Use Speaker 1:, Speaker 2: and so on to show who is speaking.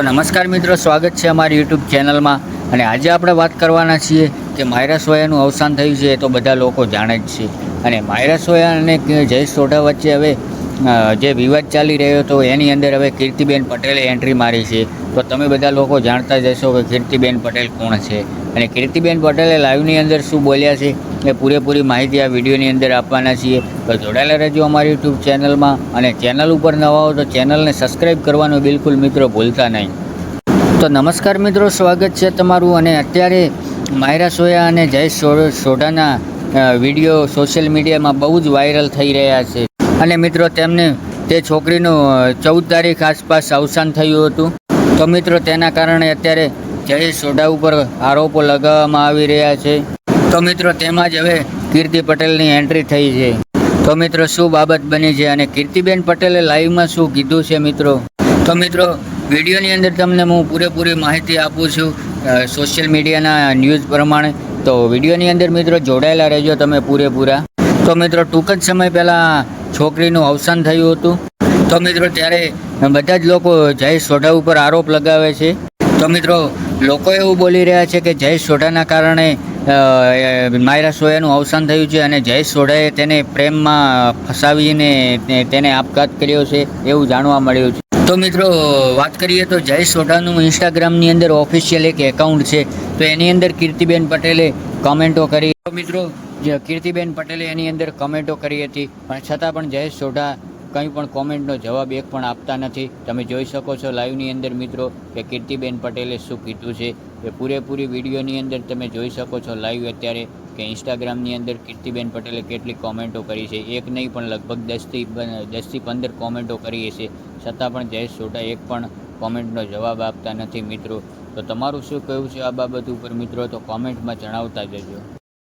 Speaker 1: તો નમસ્કાર મિત્રો, સ્વાગત છે અમારી યુટ્યુબ ચેનલમાં અને આજે આપણે વાત કરવાના છીએ કે માયરા સોયાનું અવસાન થયું છે તો બધા લોકો જાણે જ છે. અને માયરા સોયા અને જયેશ સોઢા વચ્ચે હવે જે વિવાદ ચાલી રહ્યો હતો એની અંદર હવે કીર્તિબેન પટેલે એન્ટ્રી મારી છે. તો તમે બધા લોકો જાણતા જશો કે કીર્તિબેન પટેલ કોણ છે? અને કીર્તિબેન પટેલે લાઈવની અંદર શું બોલ્યા છે એ પૂરેપૂરી માહિતી આ વિડીયોની અંદર આપવાના છીએ. તો જોડાયેલા રહેજો અમારી યુટ્યુબ ચેનલમાં અને ચેનલ ઉપર નવા હો તો ચેનલને સબસ્ક્રાઈબ કરવાનું બિલકુલ મિત્રો ભૂલતા નહીં. તો નમસ્કાર મિત્રો, સ્વાગત છે તમારું અને અત્યારે માયરા સોયા અને જય સોઢાના વીડિયો સોશિયલ મીડિયામાં બહુ જ વાયરલ થઈ રહ્યા છે. અને મિત્રો, તેમને, તે છોકરીનું ચૌદ તારીખ આસપાસ અવસાન થયું હતું. તો મિત્રો, તેના કારણે અત્યારે જયેશ સોઢા ઉપર આરોપો લગાવવામાં આવી રહ્યા છે. તો મિત્રો તેમાં જ હવે કીર્તિ પટેલની એન્ટ્રી થઈ છે. તો મિત્રો, શું બાબત બની છે અને કીર્તિબેન પટેલે લાઈવમાં શું કીધું છે મિત્રો? તો મિત્રો, વિડીયોની અંદર તમને હું પૂરેપૂરી માહિતી આપું છું સોશિયલ મીડિયાના ન્યૂઝ પ્રમાણે. તો વિડીયોની અંદર મિત્રો, જોડાયેલા રહેજો તમે પૂરેપૂરા. તો મિત્રો, ટૂંક જ સમય પહેલાં છોકરીનું અવસાન થયું હતું. તો મિત્રો, ત્યારે બધા જ લોકો જય સોઢા ઉપર આરોપ લગાવે છે. તો મિત્રો, લોકો એવું બોલી રહ્યા છે કે જયેશ સોઢાના કારણે માયરા સોયાનું અવસાન થયું છે અને જયેશ સોઢાએ તેને પ્રેમમાં ફસાવીને તેને આપઘાત કર્યો છે એવું જાણવા મળ્યું છે. તો મિત્રો, વાત કરીએ તો જયેશ સોઢાનું ઇન્સ્ટાગ્રામની અંદર ઓફિશિયલ એક એકાઉન્ટ છે. તો એની અંદર કીર્તિબેન પટેલે કમેન્ટો કરી. તો મિત્રો કીર્તિબેન પટેલે એની અંદર કમેન્ટો કરી હતી. પણ છતાં પણ જયેશ સોઢા કંઈ પણ કોમેન્ટનો જવાબ એક પણ આપતા નથી. તમે જોઈ શકો છો લાઈવની અંદર મિત્રો કે કીર્તિબેન પટેલે શું કીધું છે એ પૂરેપૂરી વિડીયોની અંદર તમે જોઈ શકો છો લાઈવ અત્યારે કે ઇન્સ્ટાગ્રામની અંદર કીર્તિબેન પટેલે કેટલી કોમેન્ટો કરી છે. એક નહીં, પણ લગભગ દસથી દસથી પંદર કોમેન્ટો કરી છે. છતાં પણ જયેશ સોઢા એક પણ કોમેન્ટનો જવાબ આપતા નથી મિત્રો. તો તમારું શું કહેવું છે આ બાબત ઉપર મિત્રો? તો કોમેન્ટમાં જણાવતા જજો.